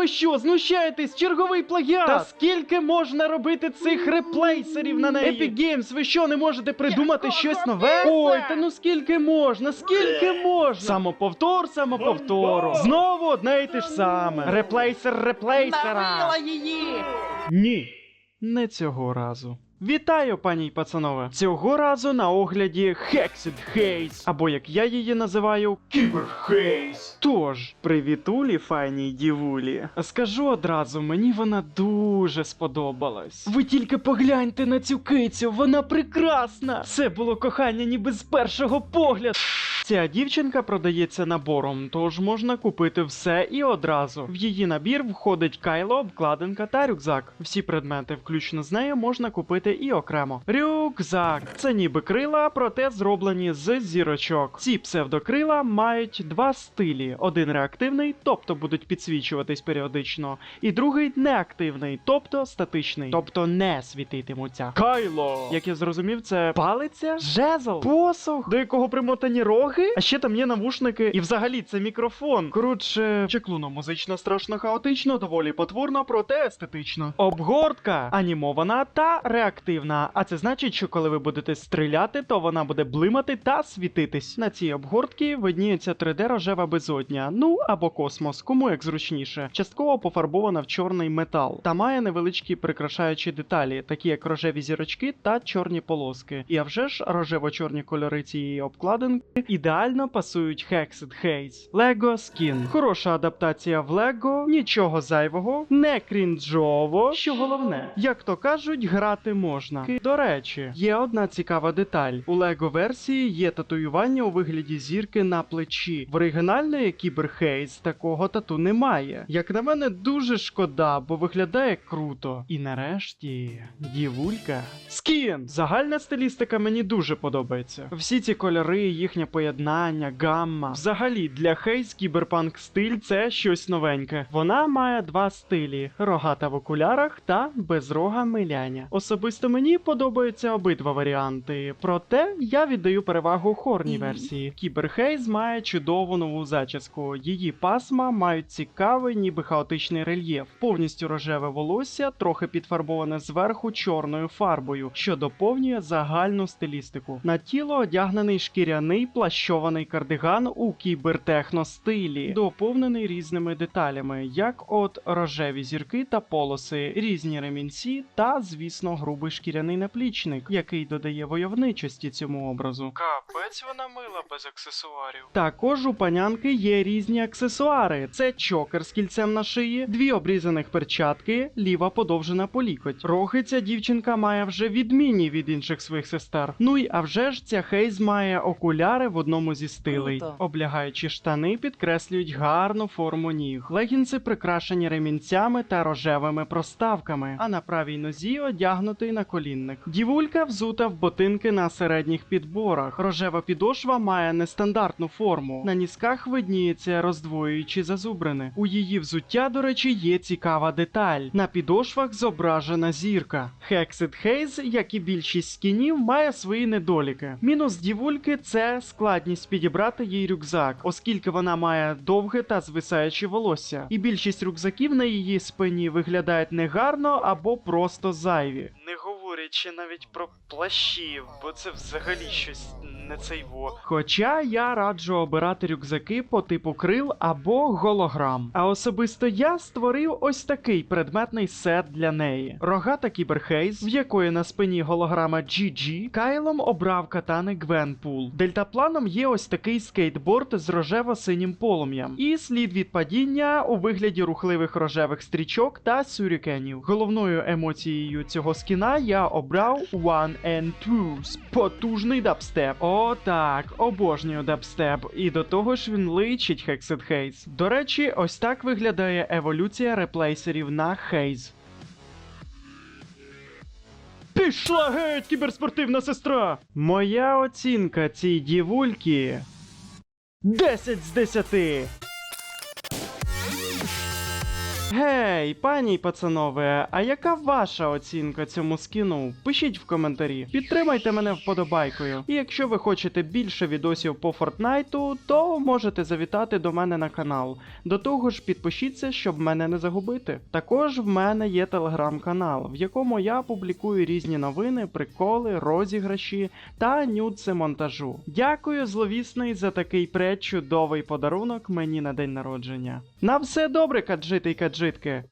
ви що, знущаєтесь? Черговий плагіат! Та скільки можна робити цих реплейсерів на неї? Epic Games, ви що, не можете придумати щось нове? Ой, та ну скільки можна, скільки можна? Самоповтор, самоповтору. Знову одне і те ж саме. Реплейсер реплейсера. її! Ні, не цього разу. Вітаю, пані й пацанове! Цього разу на огляді Hexed Хейс, або як я її називаю, Кіберхейз. Тож, привітулі, файній дівулі. Скажу одразу, мені вона дуже сподобалась. Ви тільки погляньте на цю кицю, вона прекрасна! Це було кохання ніби з першого погляду. Ця дівчинка продається набором, тож можна купити все і одразу. В її набір входить кайло, обкладинка та рюкзак. Всі предмети, включно з нею, можна купити і окремо. Рюкзак це ніби крила, проте зроблені з зірочок. Ці псевдокрила мають два стилі: один реактивний, тобто будуть підсвічуватись періодично, і другий неактивний, тобто статичний, тобто не світитимуться. Кайло, як я зрозумів, це палиця, жезл, посох, до якого примотані роги. А ще там є навушники, і взагалі це мікрофон. Коротше, чеклуно музично страшно хаотично, доволі потворно, проте естетично. Обгортка анімована та реактивна. А це значить, що коли ви будете стріляти, то вона буде блимати та світитись. На цій обгортці видніється 3D рожева безодня, ну або космос, кому як зручніше. Частково пофарбована в чорний метал та має невеличкі прикрашаючі деталі, такі як рожеві зірочки та чорні полоски. І а вже ж рожево-чорні кольори цієї обкладинки ідеально пасують Hexed Haze. Lego Skin. Хороша адаптація в Lego, нічого зайвого, не крінжово. Що головне, як то кажуть, грати можна. До речі, є одна цікава деталь. У Lego версії є татуювання у вигляді зірки на плечі. В оригінальної Кіберхейз такого тату немає. Як на мене, дуже шкода, бо виглядає круто. І нарешті, дівулька. Скін! Загальна стилістика мені дуже подобається. Всі ці кольори, їхнє поєднання, гамма. Взагалі, для Хейз кіберпанк стиль це щось новеньке. Вона має два стилі: рогата в окулярах та безрога миляня. Особисто мені подобаються обидва варіанти, проте я віддаю перевагу хорній версії. Кіберхейз має чудову нову зачіску. Її пасма мають цікавий, ніби хаотичний рельєф, повністю рожеве волосся, трохи підфарбоване зверху чорною фарбою, що доповнює загальну стилістику. На тіло одягнений шкіряний плащований кардиган у кібертехно стилі, доповнений різними деталями, як от рожеві зірки та полоси, різні ремінці та, звісно, грубий шкіряний наплічник, який додає войовничості цьому образу. Капець вона мила без аксесуарів. Також у панянки є різні аксесуари: це чокер з кільцем на шиї, дві обрізаних перчатки, ліва подовжена по лікоть. Роги ця дівчинка має вже відмінні від інших своїх сестер. Ну й а вже ж ця Хейз має окуляри в одному зі стилей. Круто. Облягаючі штани підкреслюють гарну форму ніг. Легінси прикрашені ремінцями та рожевими проставками, а на правій нозі одягнутий наколінник. Дівулька взута в ботинки на середніх підборах. Рожева підошва має нестандартну форму. На нісках видніється роздвоюючі зазубрини. У її взуття, до речі, є цікава деталь. На підошвах зображена зірка. Hexed Haze, як і більшість скінів, має свої недоліки. Мінус дівульки це складність підібрати їй рюкзак, оскільки вона має довге та звисаюче волосся. І більшість рюкзаків на її спині виглядають негарно або просто зайві. Не говорячи навіть про плащі, бо це взагалі щось не цей во. Хоча я раджу обирати рюкзаки по типу крил або голограм. А особисто я створив ось такий предметний сет для неї: рогата кіберхейз, в якої на спині голограма GG, Кайлом обрав катани Гвенпул. Дельтапланом є ось такий скейтборд з рожево-синім полум'ям, і слід від падіння у вигляді рухливих рожевих стрічок та сюрікенів. Головною емоцією цього скіна я обрав One and Twos. Потужний дабстеп. О, так, обожнюю дабстеп. І до того ж він личить Hexed Haze. До речі, ось так виглядає еволюція реплейсерів на Haze. Пішла геть, кіберспортивна сестра! Моя оцінка цій дівульки 10 з 10. Гей, пані й пацанове, а яка ваша оцінка цьому скіну? Пишіть в коментарі. Підтримайте мене вподобайкою. І якщо ви хочете більше відосів по Фортнайту, то можете завітати до мене на канал. До того ж, підпишіться, щоб мене не загубити. Також в мене є телеграм-канал, в якому я публікую різні новини, приколи, розіграші та нюци монтажу. Дякую, зловісний, за такий пречудовий подарунок мені на день народження. На все добре, каджити й каджитки!